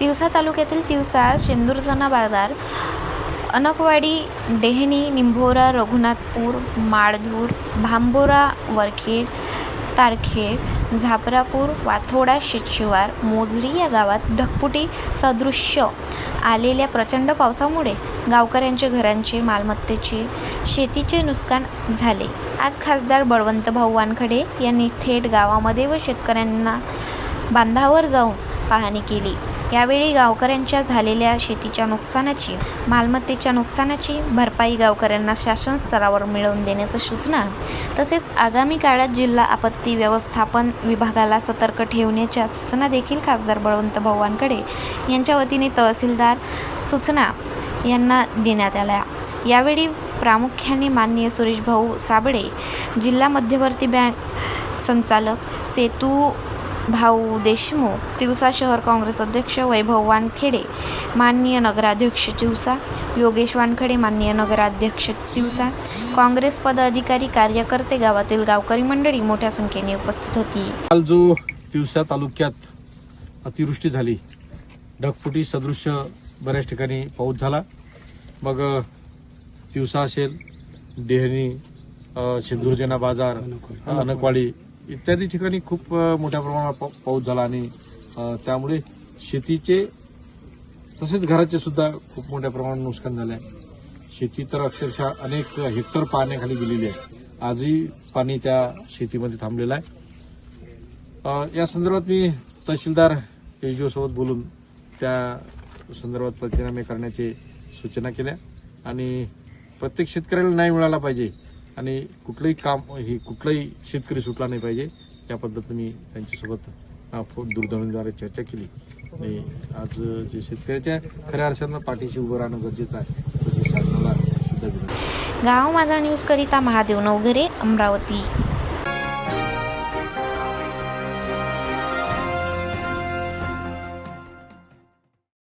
तिवसा तालुक्यातील तिवसा शेंदूरजना बाजार अनकवाडी डेहणी निंभोरा रघुनाथपूर माळधूर भांबोरा वरखेड तारखेड झापरापूर वाथोडा शेतशिवार मोजरी या गावात ढकपुटी सदृश्य आलेल्या प्रचंड पावसामुळे गावकऱ्यांचे घरांचे मालमत्तेचे शेतीचे नुकसान झाले. आज खासदार बळवंत भाऊ वानखडे यांनी थेट गावामध्ये व शेतकऱ्यांना बांधावर जाऊन पाहणी केली. यावेळी गावकऱ्यांच्या झालेल्या शेतीच्या नुकसानाची मालमत्तेच्या नुकसानाची भरपाई गावकऱ्यांना शासन स्तरावर मिळवून देण्याच्या सूचना तसेच आगामी काळात जिल्हा आपत्ती व्यवस्थापन विभागाला सतर्क ठेवण्याच्या सूचना देखील खासदार बळवंत भवानकडे यांच्या वतीने तहसीलदार सूचना यांना देण्यात आल्या. यावेळी प्रामुख्याने माननीय सुरेश भाऊ साबळे जिल्हा मध्यवर्ती बँक संचालक सेतू भाऊ देशमुख तिवसा शहर काँग्रेस अध्यक्ष वैभव वानखेडे माननीय नगराध्यक्ष तिवसा योगेश वानखडे माननीय नगराध्यक्ष तिवसा काँग्रेस पदाधिकारी कार्यकर्ते गावातील गावकरी मंडळी मोठ्या संख्येने उपस्थित होती. काल जो तिवसा तालुक्यात अतिवृष्टी झाली ढगफुटी सदृश्य बऱ्याच ठिकाणी पाऊस झाला. मग तिवसा असेल डेहणी अ, शेंदूरजना बाजार अनकवाडी इत्यादी ठिकाणी खूप मोठ्या प्रमाणात पाऊस झाला आणि त्यामुळे शेतीचे तसेच घराचे सुद्धा खूप मोठ्या प्रमाणात नुकसान झालं आहे. शेती तर अक्षरशः अनेक हेक्टर पाण्याखाली गेलेली आहे. आजही पाणी त्या शेतीमध्ये थांबलेलं आहे. या संदर्भात मी तहसीलदार एच सोबत बोलून त्या संदर्भात पंचनामे करण्याचे सूचना केल्या आणि प्रत्येक शेतकऱ्याला न्याय मिळाला पाहिजे आणि कुठलंही काम हे कुठलाही शेतकरी सुटला नाही पाहिजे. या पद्धतीने मी त्यांच्यासोबत अ, दूरध्वनीद्वारे चर्चा केली. आणि आज जे शेतकऱ्याच्या खऱ्या अर्थानं पाठीशी उभं राहणं गरजेचं आहे तसं शासनाला सुद्धा गाव माझा न्यूज करिता महादेव नवघरे अमरावती.